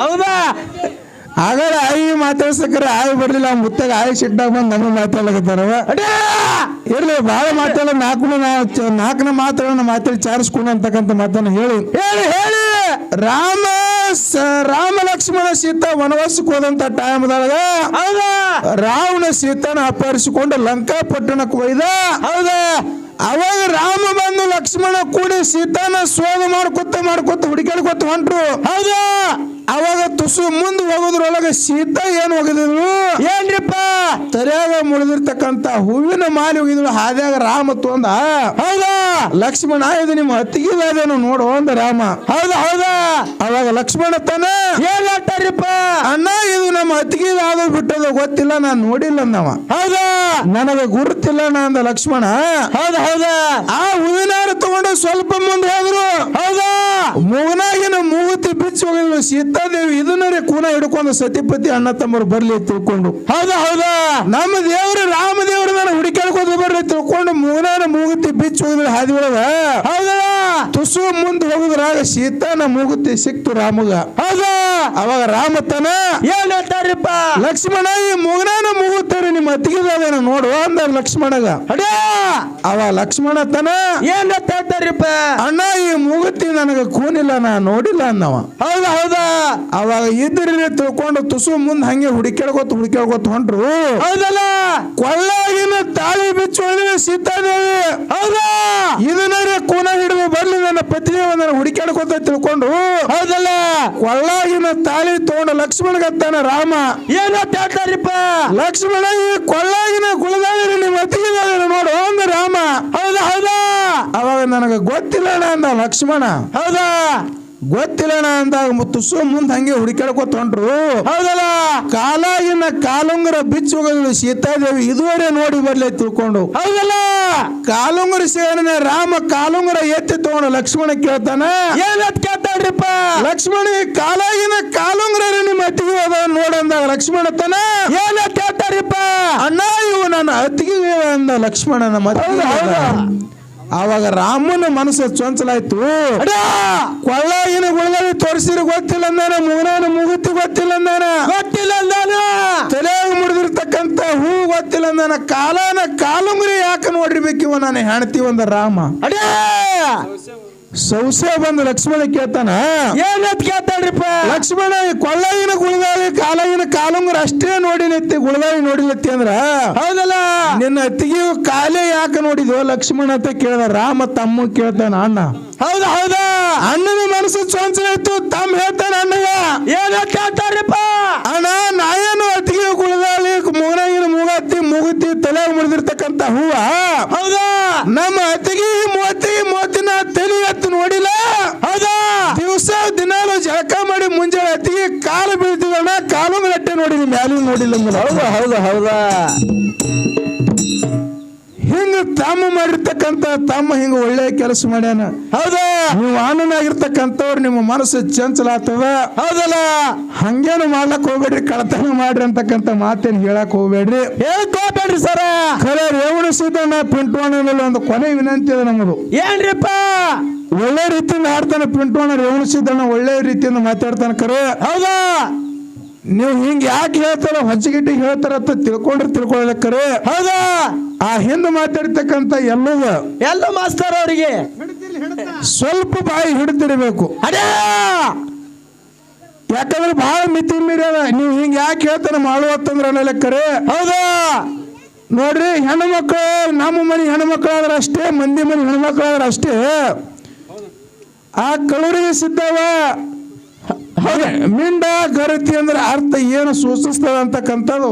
ಹೌದಾ? ಆಗಲ್ಲ ಆಯಿ ಮಾತಾಡ್ಸಕ್ರೆ ಆಯ್ ಬರ್ಲಿಲ್ಲ ಮುತ್ತಾಗ ಆಯ್ ಸಿಟ್ಟಾಗ ಬಂದು ನಮಗೆ ಮಾತಾಡ್ಲಕತ್ತಾರವ! ಇರ್ಲಿ ಭಾಳ ಮಾತಾಡ ನಾಲ್ಕು ನಾಲ್ಕನ ಮಾತಾಡೋಣ ಮಾತಾಡಿ ಚಾರಿಸ್ಕೊಂಡು ಅಂತಕ್ಕಂಥ ಮಾತನ್ನ ಹೇಳಿ. ಹೇಳಿ ಹೇಳಿ! ರಾಮ ರಾಮ ಲಕ್ಷ್ಮಣ ಸೀತ ವನವಾಸಕ್ಕೆ ಹೋದಂತ ಟೈಮ್ದೊಳಗ ಹೌದಾ? ರಾವಣ ಸೀತಾನ ಅಪಹರಿಸಿಕೊಂಡು ಲಂಕಾಪಟ್ಟಣಕ್ಕೆ ಒಯ್ದ. ಹೌದಾ? ಅವಾಗ ರಾಮ ಬಂದು ಲಕ್ಷ್ಮಣ ಕೂಡಿ ಸೀತಾನ ಸೋದ ಮಾಡ್ಕೊತ ಮಾಡ್ಕೊತ ಹುಡುಕಾಡ್ಕೊತ ಹೊಂಟ್ರು. ಹೌದಾ. ಅವಾಗ ತುಸು ಮುಂದೆ ಹೋಗೋದ್ರೊಳಗೆ ಸೀತಾ ಏನು ಹೋಗಿದ್ರು ಏನ್ರಿಪ್ಪ? ತರಿಯಾಗ ಮುಳಿದಿರ್ತಕ್ಕಂತ ಹೂವಿನ ಮಾಲಿ ಹೋಗಿದ್ರು ಹಾದ್ಯಾಗ ರಾಮ ತೊಂದ. ಹೌದಾ? ಲಕ್ಷ್ಮಣ ಇದು ನಿಮ್ಮ ಹತ್ತಿಗಿದೇನು ನೋಡು ಅಂದ ರಾಮ. ಹೌದಾ ಹೌದಾ? ಅವಾಗ ಲಕ್ಷ್ಮಣ ತಾನ ಏನ್ ಹೇಳ್ತಾರಿಪ್ಪ ಅಣ್ಣ ಇದು ನಮ್ಮ ಹತ್ತಿಗೆ ಆದ ಬಿಟ್ಟದ ಗೊತ್ತಿಲ್ಲ ನಾನು ನೋಡಿಲ್ಲ ಅಂದವ ಹೌದಾ? ನನಗೆ ಗುರುತಿಲ್ಲ ನಾ ಅಂದ ಲಕ್ಷ್ಮಣ. ಹೌದಾ ಹೌದಾ? ಆ ಹೂವಿನಾರು ತಗೊಂಡು ಸ್ವಲ್ಪ ಮುಂದೆ ಹೋದ್ರು. ಹೌದಾ? ಮೂಗನಾಗಿನ ಮೂಗುತಿ ಬಿಚ್ಚ ಹೋಗಿದ್ರು ಸೀತಾದೇವಿ ಇದನ್ನರೇ ಕೂನ ಹಿಡ್ಕೊಂಡು ಸತಿಪತಿ ಅಣ್ಣ ತಮ್ಮರು ಬರ್ಲಿ ತಿಳ್ಕೊಂಡು. ಹೌದಾ ಹೌದಾ. ನಮ್ಮ ದೇವರು ರಾಮದೇವರು ನಾನು ಹುಡುಕಾಡ್ಕೊಂಡು ಬರ್ಲಿ ತಿಳ್ಕೊಂಡು ಮೂಗನಾರ ಮೂಗುತಿ ಬಿಚ್ಚ ಹೋಗಿದ್ರು ಹಾದಿ ಒಳಗ. ಹೌದಾ. ತುಸು ಮುಂದೆ ಹೋಗುದ್ರಾಗ ಸೀತಾನ ಮೂಗುತಿ ಸಿಕ್ತು ರಾಮಗ. ಹೌದಾ? ಅವಾಗ ರಾಮತನ ಏನ್ ಹೇಳ್ತಾರಪ್ಪ? ಲಕ್ಷ್ಮಣ ಈ ಮೂಗನಾನ ಮೂಗುತ್ತಾರೆ ನಿಮ್ಮ ಅತ್ತಿಗೆದಾದೇನ ನೋಡು ಅಂದ ಲಕ್ಷ್ಮಣಗ. ಅಡ್ಯಾ! ಅವ ಲಕ್ಷ್ಮಣ ತನ ಏನ್ ಹೇಳ್ತಾರಪ್ಪ? ಅಣ್ಣ ಈ ಮುಗುತ್ತಿ ನನಗ ಕೂನಿಲ್ಲ ನಾ ನೋಡಿಲ್ಲ ಅನ್ನವ. ಹೌದಾ ಹೌದಾ? ಅವಾಗ ಇದ್ರಿ ತಿಳ್ಕೊಂಡು ತುಸು ಮುಂದ್ ಹಂಗೆ ಹುಡುಕ್ಯಾಡ್ಕೊತ ಹುಡುಕ್ಯಾಡ್ಕೊತ ಹೊಂಟ್ರು. ಹೌದಲ್ಲ? ಕೊಳ್ಳಾಗಿನ ತಾಳಿ ಬಿಚ್ಚು ಸೀತಾದೇವಿ. ಹೌದಾ? ಇದನ್ನರೇ ಕೂನ ಹಿಡಿದು ಬರ್ಲಿ ನನ್ನ ಪತ್ನಿ ಹುಡುಕ್ಯಾಡ್ಕೊತ ತಿಳ್ಕೊಂಡು ಹೌದಲ್ಲ? ಕೊಳ್ಳಾಗಿನ ತಾಳಿ ತಗೊಂಡು ಲಕ್ಷ್ಮಣಗತ್ತಾನ ರಾಮ. ಏನ್ ಹೇಳ್ತಾರಿಪ್ಪ ಲಕ್ಷ್ಮಣ ಈ ಕೊಳ್ಳಾಗಿನ ಕುಳದಾಗಿನ ನಿಮ್ಮ ನೋಡು ಒಂದು ರಾಮ. ಹೌದಾ ಹೌದಾ? ಅವಾಗ ನನಗೆ ಗೊತ್ತಿಲ್ಲ ಅಂದ ಲಕ್ಷ್ಮಣ. ಹೌದಾ? ಗೊತ್ತಿಲ್ಲಣ ಅಂದಾಗ ತುಸು ಮುಂದೆ ಹಂಗೆ ಹುಡುಕ್ಯಾಡ್ಕೊತ ಹೊಂಟ್ರು ಹೌದಲ್ಲ? ಕಾಲಾಗಿನ ಕಾಲುಂಗರ ಬಿಚ್ಚುಗಳು ಸೀತಾದೇವಿ ಇದುವರೆ ನೋಡಿ ಬರ್ಲಿ ತಿಳ್ಕೊಂಡು. ಹೌದಲ್ಲ? ಕಾಲುಂಗರ ಸೇನೆ ರಾಮ ಕಾಲುಂಗರ ಎತ್ತಿ ತಗೊಂಡು ಲಕ್ಷ್ಮಣ ಕೇಳ್ತಾನ? ಏನ್ ಕೇಳ್ತಾಡ್ರಿಪ್ಪ ಲಕ್ಷ್ಮಣ ಕಾಲಾಗಿನ ಕಾಲುಂಗರ ನಿಮ್ಮ ಅತ್ತಿಗೆ ಅದ ನೋಡಂದಾಗ ಲಕ್ಷ್ಮಣ ತನ? ಏನ್ ಕೇಳ್ತಾರಿಪ್ಪ ಅಣ್ಣ ಇವು ನನ್ನ ಅತ್ತಿಗೆ ಅಂದ ಲಕ್ಷ್ಮಣನ ಮತ್ತೆ ಆವಾಗ ರಾಮನ ಮನಸ್ಸು ಚೊಂಚಲಾಯ್ತು. ಕೊಳ್ಳ ಕೊಳ್ಳಾಗಿನ ಗುಳದಲ್ಲಿ ತೋರಿಸಿರ ಗೊತ್ತಿಲ್ಲ ಅಂದಾನ ಮೂಗನಾನ ಮುಗುತಿ ಗೊತ್ತಿಲ್ಲ ಅಂದಾನ. ಗೊತ್ತಿಲ್ಲ ಅಂದಾನ! ತಲೆಯಾಗ ಮುಡಿದಿರ್ತಕ್ಕಂತ ಹೂ ಗೊತ್ತಿಲ್ಲ ಅಂದಾನ. ಕಾಲಾನ ಕಾಲುಂಗ್ರಿ ಯಾಕೆ ನೋಡಿರ್ಬೇಕಿವ ನಾನು ಹೆಣ್ತಿ ಒಂದ ರಾಮ. ಅಡೇ! ಸೌಸೆ ಬಂದು ಲಕ್ಷ್ಮಣ ಕೇಳ್ತಾನ? ಏನತ್ ಕೇಳ್ತಾಳ್ರಿಪ್ಪ? ಲಕ್ಷ್ಮಣ ಈ ಗುಳಗಾಳಿ ಗುಳದಾಳಿ ಕಾಲುಂಗರ ಕಾಲುಂಗುರ ಅಷ್ಟೇ ನೋಡಿನತ್ತಿ ಗುಳದಾಳಿ ನೋಡಿಲತ್ತಿ ಅಂದ್ರ? ಹೌದಲ್ಲ? ನಿನ್ನ ಅತ್ತಿಗೆ ಕಾಲೇ ಯಾಕೆ ನೋಡಿದ್ವು ಲಕ್ಷ್ಮಣ ಅಂತ ಕೇಳ್ದ ರಾಮ ತಮ್ಮ ಕೇಳ್ತಾನ ಅಣ್ಣ. ಹೌದ ಹೌದ? ಅಣ್ಣನ ಮನಸ್ಸು ಚೊಂಚಲಾಯ್ತು ತಮ್ಮ ಹೇಳ್ತಾನ ಅಣ್ಣಗ. ಏನತ್ ಕೇಳ್ತಾರ್ರಿಪ್ಪ ಅಣ್ಣ ನಾಯೇನು ಅತ್ತಿಗೆ ಕುಳದಾಳಿ ಮೂಗನಾಗಿನ ಮೂಗತ್ತಿ ತಲೆ ಮುರಿದಿರ್ತಕ್ಕಂತ ಹೂವ ಹೌದಾ? ನಮ್ಮ ಅತಿಗೆ ಮೋತಿ ಮೋತಿನ ತಲೆ ಎತ್ತು ನೋಡಿಲ್ಲ. ಹೌದಾ? ದಿವಸ ದಿನಾಲು ಜಳಕ ಮಾಡಿ ಮುಂಜಾನೆ ಅತಿಗೆ ಕಾಲು ಬೀಳ್ತಿದಣ್ಣ ಕಾಲು ಗಟ್ಟೆ ನೋಡಿಲ್ಲ ಮ್ಯಾಲೂ ನೋಡಿಲ್ಲ. ಹೌದಾ ಹೌದಾ ಹೌದಾ? ಹಿಂಗ ತಮ್ಮ ಮಾಡಿರ್ತಕ್ಕಂಥ ತಮ್ಮ ಹಿಂಗ ಒಳ್ಳೆ ಕೆಲಸ ಮಾಡ್ಯಾನ. ಹೌದಾ? ನೀವು ಆನಂದಾಗಿರ್ತಕ್ಕಂಥವ್ರು ನಿಮ್ಮ ಮನಸ್ಸು ಚಂಚಲ ಆಗ್ತದ ಹೌದಲ್ಲ? ಹಂಗೇನು ಮಾಡ್ಲಕ್ ಹೋಗ್ಬೇಡ್ರಿ ಕಳತನ ಮಾಡ್ರಿ ಅಂತಕ್ಕಂಥ ಮಾತೇನು ಹೇಳಕ್ ಹೋಗ್ಬೇಡ್ರಿ. ಹೇಳ್ಕೋಬೇಡ್ರಿ ಸರ. ಖರೆ ರೇವಣ ಸಿದ್ದಣ್ಣ ಪಿಂಟೋಣನಲ್ಲಿ ಒಂದು ಕೊನೆ ವಿನಂತಿ ಅದ ನಮ್ಮದು. ಏನ್ರಿಪ್ಪ? ಒಳ್ಳೆ ರೀತಿಯಿಂದ ಆಡ್ತಾನೆ ಪಿಂಟೋಣ ರೇವಣ ಸಿದ್ದಣ್ಣ ಒಳ್ಳೆ ರೀತಿಯಿಂದ ಮಾತಾಡ್ತಾನೆ ಕರೆ. ಹೌದಾ? ನೀವು ಹಿಂಗ್ ಯಾಕೆ ಹೇಳ್ತಾರ ಹೊಚ್ಚಗಿಟ್ಟಿಗೆ ಹೇಳ್ತಾರ ಅಂತ ತಿಳ್ಕೊಂಡ್ರೆ ತಿಳ್ಕೊಳ್ಳೋದ ಖರೆ ಹೌದಾ? ಆ ಹಿಂದೆ ಮಾತಾಡ್ತಕ್ಕಂಥ ಎಲ್ಲದ ಎಲ್ಲ ಮಾಸ್ತರ್ ಅವರಿಗೆ. ಸ್ವಲ್ಪ ಬಾಯಿ ಹಿಡಿದಿರಬೇಕು. ಅದೇ! ಯಾಕಂದ್ರೆ ಬಹಳ ಮಿತಿ ಮೀರ್ಯದ ನೀವು ಹಿಂಗ್ ಯಾಕೆ ಹೇಳ್ತಾನೆ ಮಾಡುವತ್ತಂದ್ರ ಲೆಕ್ಕರೆ ಖರೆ ಹೌದಾ? ನೋಡ್ರಿ ಹೆಣ್ಣು ಮಕ್ಕಳು ನಮ್ಮ ಮನೆ ಹೆಣ್ಣು ಮಕ್ಕಳಾದ್ರ ಅಷ್ಟೇ ಮಂದಿ ಮನೆ ಹೆಣ್ಣು ಮಕ್ಕಳಾದ್ರೆ ಅಷ್ಟೇ. ಆ ಕಳೂರಿಗೆ ಸಿದ್ಧವ. ಮಿಂಡ ಗರತಿ ಅಂದ್ರೆ ಅರ್ಥ ಏನು ಸೂಚಿಸ್ತದೆ ಅಂತಕ್ಕಂಥದ್ದು.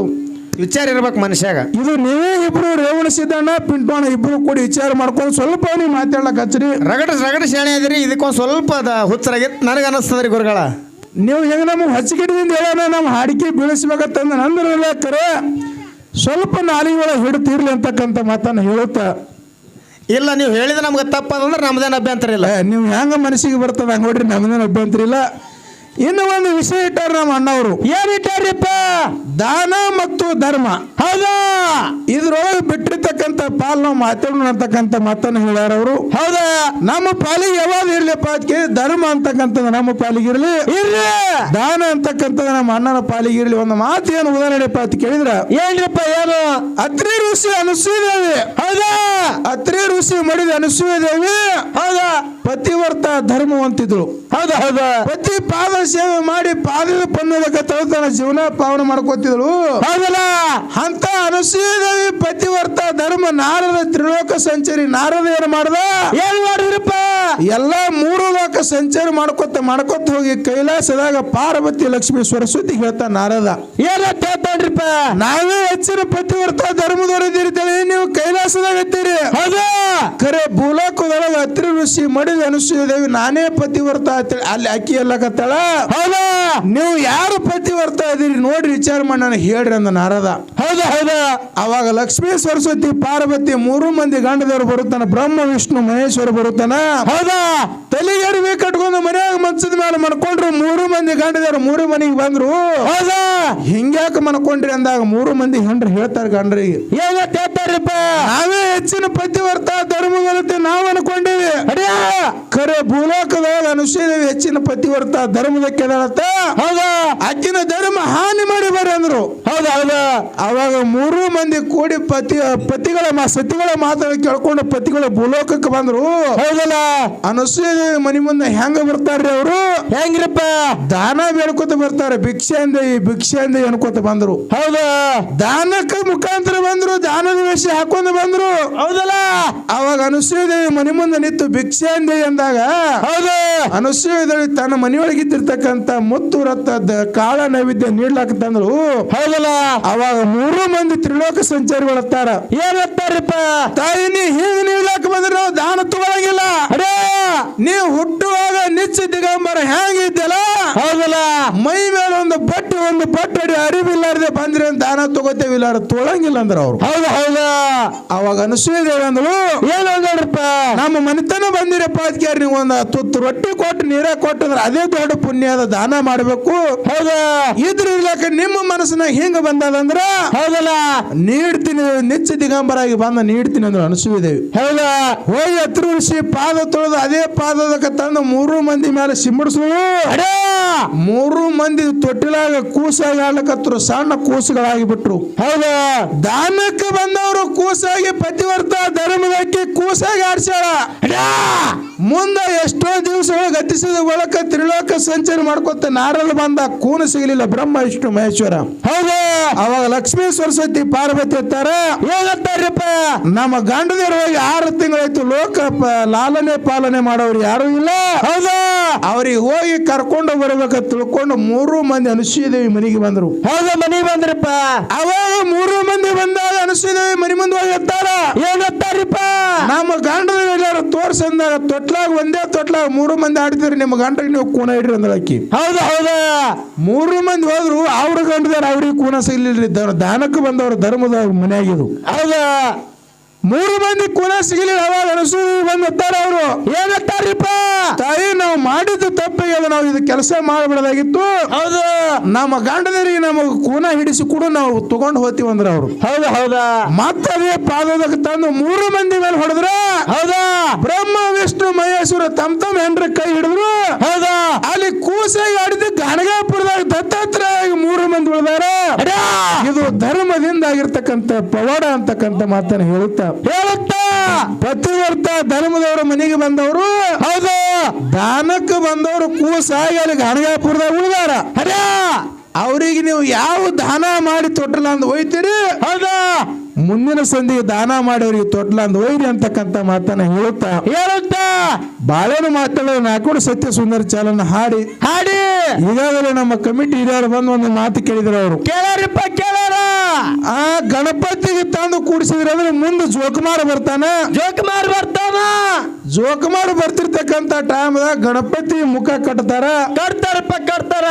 ವಿಚಾರ ಇರ್ಬೇಕು ಮನುಷ್ಯಾಗ. ಇದು ನೀವೇ ಇಬ್ರು ರೇವಣ ಸಿದ್ದಣ್ಣ ಪಿಂಟೋಣ ಇಬ್ರು ಕೂಡಿ ವಿಚಾರ ಮಾಡ್ಕೊಂಡು ಸ್ವಲ್ಪ ನೀವು ಮಾತಾಡ್ಲಕ್ ಹಚ್ಚ್ರಿ ರಗಡ ರಗಡ ಶಾಣೆ ಅದಿರಿ ಇದಕ್ಕೊಂದು ಸ್ವಲ್ಪ ಅದ ಹುಚ್ಚರಾಗಿತ್ತು ನನಗೆ ಅನಿಸ್ತದ್ರಿ ಗುರುಗಳ. ನೀವು ಹೆಂಗ ನಮಗೆ ಹಚ್ಚಿಗಿಡದಿಂದ ಹೇಳೋಣ ನಮ್ಮ ಹಾಡಿಕೆ ಬೀಳಿಸ್ಬೇಕಂತಂದ ನಂದ್ರೆ ಕರೆ. ಸ್ವಲ್ಪ ನಾಲಿಗೆ ಒಳಗೆ ಹಿಡ್ತಿರ್ಲಿ ಅಂತಕ್ಕಂಥ ಮಾತನ್ನು ಹೇಳುತ್ತಾ. ಇಲ್ಲ ನೀವು ಹೇಳಿದ್ರೆ ನಮ್ಗೆ ತಪ್ಪದಂದ್ರೆ ನಮ್ದೇನು ಅಭ್ಯಂತರ ಇಲ್ಲ. ನೀವು ಹೆಂಗ ಮನಸ್ಸಿಗೆ ಬರ್ತದೆ ಹಂಗೆ ನೋಡ್ರಿ ನಮ್ದೇನು ಅಭ್ಯಂತರ ಇಲ್ಲ. ಇನ್ನು ಒಂದು ವಿಷಯ ಇಟ್ಟಾರ ನಮ್ಮ ಅಣ್ಣವರು. ಏನಿಟ್ಟಾರ್ರಿಪ್ಪ ದಾನ ಮತ್ತು ಧರ್ಮ. ಹೌದಾ? ಇದ್ರೊಳಗೆ ಬಿಟ್ಟಿರ್ತಕ್ಕಂಥ ಪಾಲ್ ನಾವು ಮಾತಾಡೋಣ ಅಂತಕ್ಕಂತ ಮಾತನ್ನ ಹೇಳ್ಯಾರ ಅವರು. ಹೌದಾ? ನಮ್ಮ ಪಾಲಿಗೆ ಯಾವಾಗ ಇರ್ಲಿಪ್ಪ ಅದಕ್ಕೆ ಧರ್ಮ ಅಂತಕ್ಕಂಥದ್ದು ನಮ್ಮ ಪಾಲಿಗೆ ಇರ್ಲಿ. ದಾನ ಅಂತಕ್ಕಂಥದ್ದು ನಮ್ಮ ಅಣ್ಣನ ಪಾಲಿಗೆ ಇರ್ಲಿ. ಒಂದು ಮಾತು ಏನು ಉದಾಹರಣೆಪ್ಪ ಅಂತ ಕೇಳಿದ್ರ? ಏನ್ರಿಪ್ಪ ಏನು ಅತ್ರಿ ಋಷಿ ಅನಸೂಯ ದೇವಿ ಹೌದಾ? ಅತ್ರಿ ಋಷಿ ಮಾಡಿದ ಅನಸೂಯ ದೇವಿ ಹೌದಾ? ಪತಿವರ್ತ ಧರ್ಮವಂತಿದ್ರು. ಹೌದಾ ಹೌದಾ? ಪತಿ ಪಾದ ಸೇವೆ ಮಾಡಿ ಪಾದದ ಪನ್ನದಕ್ಕೆ ತನ್ನ ಜೀವನ ಪಾವನ ಮಾಡ್ಕೋತಿದ್ಳು ಹೌದಲ್ಲ? ಅಂತ ಅನಸೂಯದೇವಿ ಪತಿವರ್ತ ಧರ್ಮ ನಾರದ ತ್ರಿಲೋಕ ಸಂಚಾರಿ ನಾರದ ಏನು ಮಾಡ್ದ? ಏನ್ ಮಾಡಿದ್ರಪ್ಪ? ಎಲ್ಲ ಮೂರು ಲೋಕ ಸಂಚಾರ ಮಾಡ್ಕೊತ ಮಾಡ್ಕೊತ ಹೋಗಿ ಕೈಲಾಸದಾಗ ಪಾರ್ವತಿ ಲಕ್ಷ್ಮಿ ಸರಸ್ವತಿ ಹೇಳ್ತಾ ನಾರದ. ಏನಂತ ಹೇಳ್ತಾನ್ರಿಪ್ಪ? ನಾವೇ ಹೆಚ್ಚಿನ ಪತಿವರ್ತ ಧರ್ಮದವರಿದ್ದೀರಿ ನೀವು ಕೈಲಾಸದಾಗ ಇರ್ತೀರಿ ಕರೆ ಖರೆ ಭೂಲೋಕದೊಳಗ ಅತ್ರಿ ಋಷಿ ಮಡಿದ ಅನುಸೂಯದೇವಿ ನಾನೇ ಪತಿವರ್ತ ಅಲ್ಲಿ ಅಕ್ಕಿ ಎಲ್ಲಕತ್ತಾಳ? ಹೌದು? ನೀವು ಯಾರು ಪತಿವರ್ತ ಇದೀರಿ ನೋಡ್ರಿ ವಿಚಾರ ಮಾಡಿ ನನಗೆ ಹೇಳ್ರಿ ಅಂದ ನಾರದ. ಹೌದಾ ಹೌದಾ? ಅವಾಗ ಲಕ್ಷ್ಮೀ ಸರಸ್ವತಿ ಪಾರ್ವತಿ ಮೂರು ಮಂದಿ ಗಂಡದವರು ಬರುತ್ತಾನ ಬ್ರಹ್ಮ ವಿಷ್ಣು ಮಹೇಶ್ವರ ಬರುತ್ತಾನ. ಹೌದಾ? ತಲೆಗೆ ಅರಿವಿ ಕಟ್ಕೊಂಡು ಮನೆಯಾಗ ಮಂಚದ ಮೇಲೆ ಮನ್ಕೊಂಡ್ರು ಮೂರು ಮಂದಿ ಗಂಡದವರು ಮೂರು ಮನೆಗೆ ಬಂದ್ರು. ಹೌದಾ? ಹಿಂಗ್ಯಾಕ ಮನ್ಕೊಂಡ್ರಿ ಅಂದಾಗ ಮೂರು ಮಂದಿ ಹೆಂಡ್ರು ಹೇಳ್ತಾರೆ ಗಂಡ್ರಿಗೆ. ಏನಂತ ಹೇಳ್ತಾರಪ್ಪ ನಾವೇ ಹೆಚ್ಚಿನ ಪತಿವರ್ತ ಧರ್ಮ ನಾವು ಅನ್ಕೊಂಡಿವಿ. ಅಡ್ಯಾ! ಕರೆ ಭೂಲೋಕದೊಳಗ ಅನುಸೂಯದೇವಿ ಹೆಚ್ಚಿನ ಪತಿವರ್ತ ಧರ್ಮದ ಕೆದಳತ್ತ ಹೌದಾ? ಅಜ್ಜನ ಧರ್ಮ ಹಾನಿ ಮಾಡಿ ಬರ್ರಿ ಅಂದ್ರು. ಹೌದಾ ಹೌದಾ? ಅವಾಗ ಮೂರು ಮಂದಿ ಕೂಡಿ ಪತಿ ಪತಿಗಳ ಸತಿಗಳ ಮಾತನ್ನು ಕೇಳ್ಕೊಂಡು ಪತಿಗಳ ಭೂಲೋಕಕ್ಕೆ ಬಂದ್ರು. ಹೌದಲ್ಲ? ಅನಸೂಯ ಮನಿ ಮುಂದೆ ಹೆಂಗ ಬರ್ತಾರ್ರಿ ಅವರು? ಹೆಂಗ್ರಪ್ಪ? ದಾನ ಬೇಡ್ಕೊತ ಬರ್ತಾರೆ ಭಿಕ್ಷೆ ಅಂದ ಈ ಭಿಕ್ಷೆ ಅಂದ ಅನ್ಕೋತ ಬಂದ್ರು. ಹೌದಾ? ದಾನಕ್ಕೆ ಮುಖಾಂತರ ಬಂದ್ರು ದಾನದ ವೇಷ ಹಾಕೊಂಡು ಬಂದ್ರು. ಹೌದಲ್ಲ? ಅವಾಗ ಅನಸೂಯ ಮನಿ ಮುಂದೆ ನಿಂತು ಭಿಕ್ಷೆ ಅಂದ ಎಂದಾಗ ಹೌದು. ಅನುಸೂಯದೇವಿ ತನ್ನ ಮನೆಯೊಳಗಿದ್ದಿರ್ತಕ್ಕಂಥ ಮುತ್ತು ರಕ್ತದ ಕಾಳ ನೈವೇದ್ಯ ನೀಡ್ಲಾಕ ತಂದ್ರು ಹೌದಲ್ಲ? ಅವಾಗ ಮೂರು ಮಂದಿ ತ್ರಿಲೋಕ ಸಂಚಾರಿಗಳತ್ತಾರ ಏನ್ ಹೇಳ್ತಾರಪ್ಪ ತಾಯಿನಿ ಹೀಗೆ ಹಿಂಗ್ ನೀಡ್ಲಾಕ ಬಂದ್ರೆ ನಾವು ದಾನ ತಗೊಳಂಗಿಲ್ಲ. ಅಡೇ ನೀವು ಹುಟ್ಟುವಾಗ ನಿಚ್ಚ ದಿಗಂಬರ ಹೆಂಗಿದ್ದಲ್ಲ ಹೌದಲ್ಲ. ಮೈ ಮೇಲೆ ಒಂದು ಬಟ್ಟೆ ಒಂದು ಬಟ್ಟೆ ಅರಿವಿಲ್ಲಾರ್ದೆ ಬಂದ್ರಿ ಅಂತ ದಾನ ತಗೋತೇವಿಲ್ಲ ತೊಳಂಗಿಲ್ಲ ಅಂದ್ರ ಅವ್ರು. ಹೌದು ಹೌದ. ಅವಾಗ ಅನುಸೂಯದೇವಿ ಅಂದಳು ಏನು ನೋಡ್ರಪ್ಪ ನಮ್ಮ ಮನೆತನ ಬಂದಿರಪ್ಪ ಅದಕ್ಕೆ ನೀವು ಒಂದು ತುತ್ತು ರೊಟ್ಟಿ ಕೊಟ್ಟು ನೀರ ಕೊಟ್ಟಂದ್ರೆ ಅದೇ ದೊಡ್ಡ ಪುಣ್ಯದ ದಾನ ಮಾಡಬೇಕು. ಹೌದು. ಇದ್ರ ಇರ್ಲಕ್ಕ ನಿಮ್ಮ ಮನಸ್ಸಿನಾಗ ಹಿಂಗ ಬಂದದಂದ್ರ? ಹೌದಲ್ಲ. ನೀಡ್ತೀನಿ ನಿಚ್ಚ ದಿಗಂಬರಾಗಿ ಬಂದ ನೀಡ್ತೀನಿ ಅಂದ್ರೆ ಅನುಸೂಯದೇವಿ ಹೌದಾ. ಹೋಗಿ ಹತ್ರ ಉಳಿಸಿ ಪಾದ ತೊಳೆದು ಅದೇ ಪಾದದಕ್ಕೆ ತಂದು ಮೂರು ಮಂದಿ ಮೇಲೆ ಸಿಂಬಡಿಸು ಅಡೇ ಮೂರು ಮಂದಿ ತೊಟ್ಟಿಲಾಗ ಕೂಸಾಗಿ ಆಡ್ಲಕತ್ರು ಸಣ್ಣ ಕೂಸುಗಳಾಗಿ ಬಿಟ್ರು ಹೌದಾ. ದಾನಕ್ಕೆ ಬಂದವರು ಕೂಸಾಗಿ ಪತಿವರ್ತ ಧರ್ಮದಕ್ಕೆ ಕೂಸಾಗಿ ಆಡ್ಸ್ಯಾಳ ಮುಂದೆ ಎಷ್ಟೋ ದಿವಸಗಳು ಗತಿಸಿದ ಒಳಕ ತ್ರಿಲೋಕ ಸಂಚಾರ ಮಾಡ್ಕೊತ ನಾರಲ್ ಬಂದ ಕೂನು ಸಿಗಲಿಲ್ಲ ಬ್ರಹ್ಮ ವಿಷ್ಣು ಮಹೇಶ್ವರ. ಹೌದಾ. ಅವಾಗ ಲಕ್ಷ್ಮೀ ಸರಸ್ವತಿ ಪಾರ್ವತಿ ಇರ್ತಾರ ಹೋಗತ್ತಾರಪ್ಪ ನಮ್ಮ ಗಂಡದಿರು ಹೋಗಿ ಆರು ತಿಂಗಳಾಯ್ತು ಲೋಕ ಲಾಲನೆ ಪಾಲನೆ ಮಾಡೋರು ಯಾರು ಇಲ್ಲ. ಹೌದಾ. ಅವ್ರಿಗೆ ಹೋಗಿ ಕರ್ಕೊಂಡು ಬರ್ಬೇಕ ತಿಳ್ಕೊಂಡು ಮೂರು ಮಂದಿ ಅನುಸೂಯದೇವಿ ಮನೆಗೆ ಬಂದ್ರು. ಹೌದ ಮನೆಗೆ ಬಂದ್ರಪ್ಪ. ಅವಾಗ ಮೂರು ಮಂದಿ ಬಂದಾಗ ಅನುಸೂಯದೇವಿ ಮನೆ ಮುಂದೆ ಹೋಗಿ ಎತ್ತಾರ. ಏನತ್ತಾರಿಪ್ಪ ನಮ್ಮ ಗಂಡದ ಎಲ್ಲಾರು ತೋರ್ಸಂದಾಗ ತೊಟ್ಲಾಗ ಒಂದೇ ತೊಟ್ಲಾಗ ಮೂರು ಮಂದಿ ಆಡಿದ್ರೆ ನಿಮ್ಮ ಗಂಡಗೆ ನೀವು ಕೂನ ಇಡ್ರಿ ಅಂದ್ರೆ ಅಕ್ಕಿ ಹೌದ ಹೌದು. ಮೂರು ಮಂದಿ ಹೋದ್ರು ಅವ್ರ ಗಂಡದಾರ ಅವ್ರಿಗೆ ಕೂನ ಸಿಗ್ಲಿಲ್ರಿ. ದ- ದಾನಕ್ಕೆ ಬಂದವ್ರ ಧರ್ಮದ ಮನೆಯಾಗಿದ್ರು ಹೌದು. ಮೂರು ಮಂದಿ ಕುಲ ಸಿಗಲಿಲ್ಲ ಅವಾಗ ಅನಸು ಬಂದಿರ್ತಾರೆ ಅವರು. ಏನಂತಾರ್ರಿಪ್ಪ ತಾಯಿ ನಾವು ಮಾಡಿದ್ದು ತಪ್ಪಿಗೆ ನಾವು ಇದು ಕೆಲಸ ಮಾಡಬಾರ್ದಾಗಿತ್ತು ಹೌದು. ನಮ್ಮ ಗಂಡದರಿಗೆ ನಮಗೆ ಕೂನ ಹಿಡಿಸಿ ಕೂಡ ನಾವು ತಗೊಂಡು ಹೋಗ್ತೀವಿ ಅಂದ್ರ ಅವರು. ಹೌದಾ ಹೌದಾ. ಮತ್ತದೇ ಪಾದದಕ್ಕೆ ತಂದು ಮೂರು ಮಂದಿ ಮೇಲೆ ಹೊಡೆದ್ರ. ಹೌದಾ. ಬ್ರಹ್ಮ ವಿಷ್ಣು ಮಹೇಶ್ವರ ತಮ್ ತಮ್ಮ ಹೆಂಡ್ರ ಕೈ ಹಿಡಿದ್ರು. ಹೌದಾ. ಅಲ್ಲಿ ಕೂಸಾಗಿ ಆಡಿದ ಗಣಗಾಪುರದಾಗ ದತ್ತಾತ್ರೇಯ ಮೂರು ಮಂದಿ ಉಳಿದಾರ. ಅಡ್ಯಾ! ಇದು ಧರ್ಮದಿಂದ ಆಗಿರ್ತಕ್ಕಂಥ ಪವಾಡ ಅಂತಕ್ಕಂಥ ಮಾತನ್ನ ಹೇಳುತ್ತಾ ಹೇಳುತ್ತಾ? ಪತಿವರ್ತ ಧರ್ಮದವರ ಮನೆಗೆ ಬಂದವರು ಹೌದು. ದಾನಕ್ಕೆ ಬಂದವರು ಕೂಸಾಗಿ ಅಲ್ಲಿ ಗಣಗಾಪುರದಾಗ ಉಳಿದಾರ. ಹರ್ಯಾ ಅವರಿಗೆ ನೀವು ಯಾವ ದಾನ ಮಾಡಿ ತೊಟ್ಟಲ ಅಂದ್ ಒಯ್ತೀರಿ? ಹೌದಾ. ಮುಂದಿನ ಸಂಧಿಗೆ ದಾನ ಮಾಡೋರಿಗೆ ತೊಟ್ಲ ಅಂದ್ ಒಯ್ರಿ ಅಂತಕ್ಕಂಥ ಮಾತನ್ನ ಹೇಳುತ್ತಾ? ಹೇಳುತ್ತಾ? ಬಾಳೆನು ಮಾತಾಡೋದು ನಾಲ್ಕು ಸತ್ಯ ಸುಂದರ ಚಾಲನ ಹಾಡಿ. ಹಾಡಿ. ಈಗಾಗಲೇ ನಮ್ಮ ಕಮಿಟಿ ಹಿರಿಯರು ಬಂದು ಒಂದು ಮಾತು ಕೇಳಿದ್ರು ಅವರು. ಕೇಳಾರಿಪ್ಪ ಕೇಳಾರ. ಆ ಗಣಪತಿಗೆ ತಂದು ಕೂಡಿಸಿದ್ರೆ ಅಂದ್ರೆ ಮುಂದೆ ಜೋಕುಮಾರ್ ಬರ್ತಾನ. ಜೋಕುಮಾರ್ ಬರ್ತಾನ? ಜೋಕುಮಾರ್ ಬರ್ತಿರ್ತಕ್ಕಂತ ಟೈಮ್ದಾಗ ಗಣಪತಿ ಮುಖ ಕಟ್ತಾರ. ಕಟ್ತಾರಪ್ಪ ಕಟ್ತಾರ.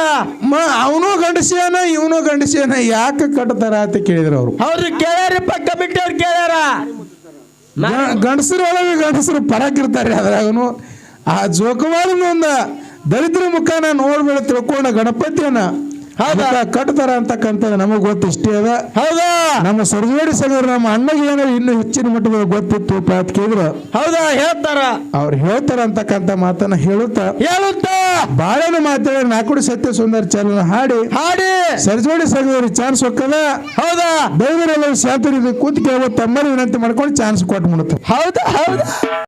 ಅವನು ಗಂಡಸಿಯನ ಇವನು ಗಂಡಸಿಯನ ಯಾಕೆ ಕಟ್ತಾರ ಅಂತ ಕೇಳಿದ್ರು ಅವರು. ಅವ್ರು ಕೇಳ್ಯಾರಪ್ಪ ಕಮಿಟಿ ಅವ್ರು ಕೇಳ್ಯಾರ. ಗಂಡಸರೊಳಗೆ ಗಂಡಸರು ಪರಕ್ಕಿರ್ತಾರೆ ಅದ್ರಾಗನು. ಆ ಜೋಕುಮಾರನ ಒಂದು ದರಿದ್ರ ಮುಖಾನ ನೋಡ್ಬೇಡ ತಿಳ್ಕೊಂಡ ಗಣಪತಿಯನ್ನ ಹೌದಾ? ಕಟ್ತಾರ ಅಂತಕ್ಕಂಥದ್ದು ನಮಗೆ ಗೊತ್ತು ಇಷ್ಟೇ ಅದ. ಹೌದಾ? ನಮ್ಮ ಸರ್ಜೋಡಿ ಸರ್ ನಮ್ಮ ಅಣ್ಣಗೆ ಏನೋ ಇನ್ನು ಹೆಚ್ಚಿನ ಮಟ್ಟದ ಗೊತ್ತಿತ್ತು ಅಂತ ಕೇಳಿದ್ರು. ಹೌದಾ? ಹೇಳ್ತಾರ. ಅವ್ರು ಹೇಳ್ತಾರ ಅಂತಕ್ಕಂಥ ಮಾತನ್ನ ಹೇಳುತ್ತಾ. ಹೇಳುತ್ತಾ. ಬಾಳೆನ ಮಾತಾಡಿ ನಾಲ್ಕು ಸತ್ಯ ಸುಂದರ ಚಾನಲ್ ಹಾಡಿ. ಹಾಡಿ. ಸರ್ಜೋಡಿ ಸರ್ ಚಾನ್ಸ್ ಹೊಕ್ಕದ ಹೌದಾ? ದೈವರೆಲ್ಲ ಶಾಂತಿ ಕೂತ್ ಕೇಳೋ ತಮ್ಮಲ್ಲಿ ವಿನಂತಿ ಮಾಡ್ಕೊಂಡು ಚಾನ್ಸ್ ಕೊಟ್ಬಿಡುತ್ತೆ. ಹೌದಾ? ಹೌದಾ?